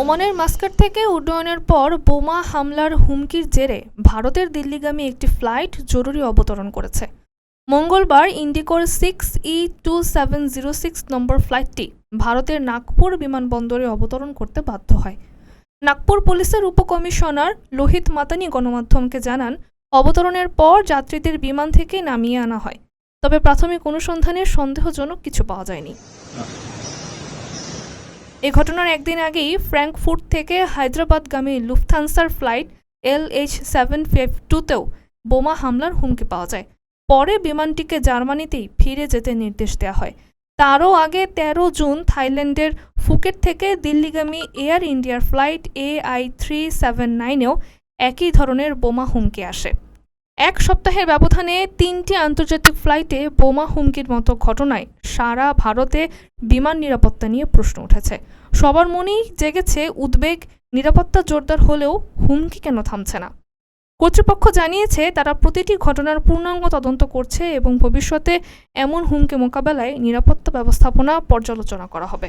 ওমানের মাস্কাট থেকে উড্ডয়নের পর বোমা হামলার হুমকির জেরে ভারতের দিল্লিগামী একটি ফ্লাইট জরুরি অবতরণ করেছে। মঙ্গলবার ইন্ডিকোর six E two seven zero six number ফ্লাইটটি ভারতের নাগপুর বিমানবন্দরে অবতরণ করতে বাধ্য হয়। নাগপুর পুলিশের উপকমিশনার লোহিত মাতানি গণমাধ্যমকে জানান, অবতরণের পর যাত্রীদের বিমান থেকে নামিয়ে আনা হয়, তবে প্রাথমিক অনুসন্ধানে সন্দেহজনক কিছু পাওয়া যায়নি। এ ঘটনার একদিন আগেই ফ্র্যাঙ্কফুর্ট থেকে হায়দ্রাবাদগামী লুফথানসার flight L H seven five টুতেও বোমা হামলার হুমকি পাওয়া যায়। পরে বিমানটিকে জার্মানিতেই ফিরে যেতে নির্দেশ দেওয়া হয়। তারও আগে তেরো জুন থাইল্যান্ডের ফুকেট থেকে দিল্লিগামী এয়ার ইন্ডিয়ার flight A I three seven নাইনেও একই ধরনের বোমা হুমকি আসে। এক সপ্তাহের ব্যবধানে তিনটি আন্তর্জাতিক ফ্লাইটে বোমা হুমকির মতো ঘটনায় সারা ভারতে বিমান নিরাপত্তা নিয়ে প্রশ্ন উঠেছে। সবার মনেই জেগেছে উদ্বেগ, নিরাপত্তা জোরদার হলেও হুমকি কেন থামছে না? কর্তৃপক্ষ জানিয়েছে, তারা প্রতিটি ঘটনার পূর্ণাঙ্গ তদন্ত করছে এবং ভবিষ্যতে এমন হুমকি মোকাবেলায় নিরাপত্তা ব্যবস্থাপনা পর্যালোচনা করা হবে।